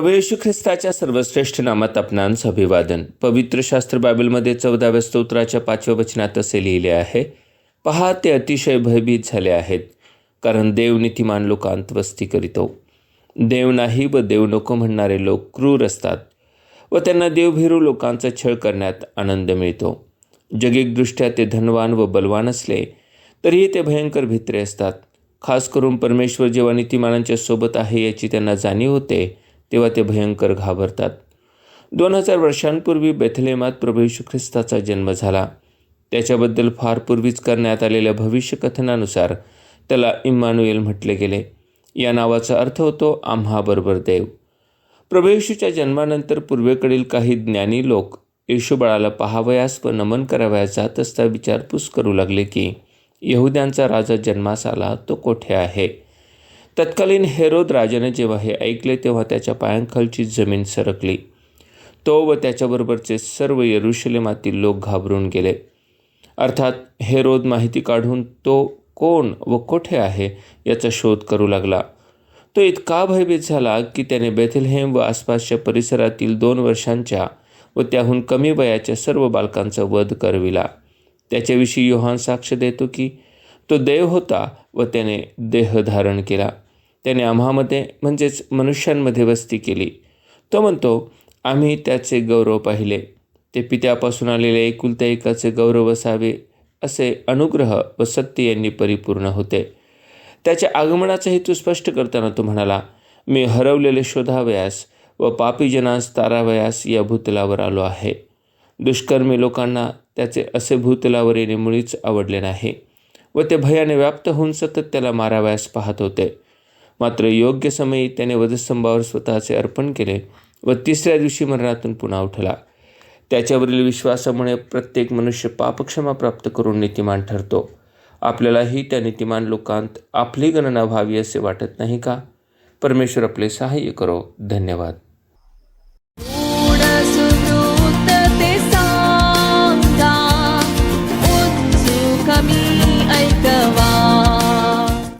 प्रभू ख्रिस्ताच्या सर्वश्रेष्ठ नामात आपणांस अभिवादन पवित्र शास्त्र बायबलमध्ये चौदाव्या स्तोत्राच्या पाचव्या वचनात असे लिहिले आहे पहा ते अतिशय भयभीत झाले आहेत कारण देव नीतिमान लोकांत वस्ती करीतो. देव नाही व देव नको म्हणणारे लोक क्रूर असतात व त्यांना देवभिरू लोकांचा छळ करण्यात आनंद मिळतो. जगिकदृष्ट्या ते धनवान व बलवान असले तरीही ते भयंकर भित्रे असतात. खास करून परमेश्वर जेव्हा नीतिमानांच्या सोबत आहे याची त्यांना जाणीव होते तेव्हा ते भयंकर घाबरतात. दोन हजार वर्षांपूर्वी बेथलेमात प्रभू ख्रिस्ताचा जन्म झाला. त्याच्याबद्दल फार पूर्वीच करण्यात आलेल्या भविष्यकथनानुसार त्याला इम्मानुएल म्हटले गेले. या नावाचा अर्थ होतो आम्हाबरोबर देव. प्रभू येशूच्या जन्मानंतर पूर्वेकडील काही ज्ञानी लोक येशू बाळाला पाहावयास व नमन करावयास जात असता विचारपूस करू लागले की यहुद्यांचा राजा जन्मास आला तो कोठे आहे? तत्कालीन हेरोद राजाने जेव्हा हे ऐकले तेव्हा त्याच्या पायांखालची जमीन सरकली. तो व त्याच्याबरोबरचे सर्व यरुशलेमातील लोक घाबरून गेले. अर्थात हेरोद माहिती काढून तो कोण व कोठे आहे याचा शोध करू लागला. तो इतका भयभीत झाला की त्याने बेथलहेम व आसपासच्या परिसरातील दोन वर्षांच्या व त्याहून कमी वयाच्या सर्व बालकांचा वध करविला. त्याच्याविषयी योहान साक्ष देतो की तो देव होता व त्याने देह धारण केला. त्याने आम्हामध्ये म्हणजेच मनुष्यांमध्ये वस्ती केली. तो म्हणतो आम्ही त्याचे गौरव पाहिले. ते पित्यापासून आलेले एकुलत्या एकाचे गौरव असावे असे अनुग्रह व सत्य यांनी परिपूर्ण होते. त्याच्या आगमनाचा हेतू स्पष्ट करताना तो म्हणाला मी हरवलेले शोधावयास व पापीजनास तारावयास या भूतलावर आलो आहे. दुष्कर्मी लोकांना त्याचे असे भूतलावर येणे मुळीच आवडले नाही. व ते भयाने व्याप्त होऊन सतत त्याला मारावयास पाहत होते. मात्र योग्य समयी त्याने वधस्तंभावर स्वतःचे अर्पण केले व तिसऱ्या दिवशी मरणातून पुन्हा उठला. त्याच्यावरील विश्वासामुळे प्रत्येक मनुष्य पापक्षमा प्राप्त करून नीतिमान ठरतो. आपल्यालाही त्या नीतिमान लोकांत आपली गणना व्हावी असे वाटत नाही का? परमेश्वर आपले सहाय्य करो. धन्यवाद.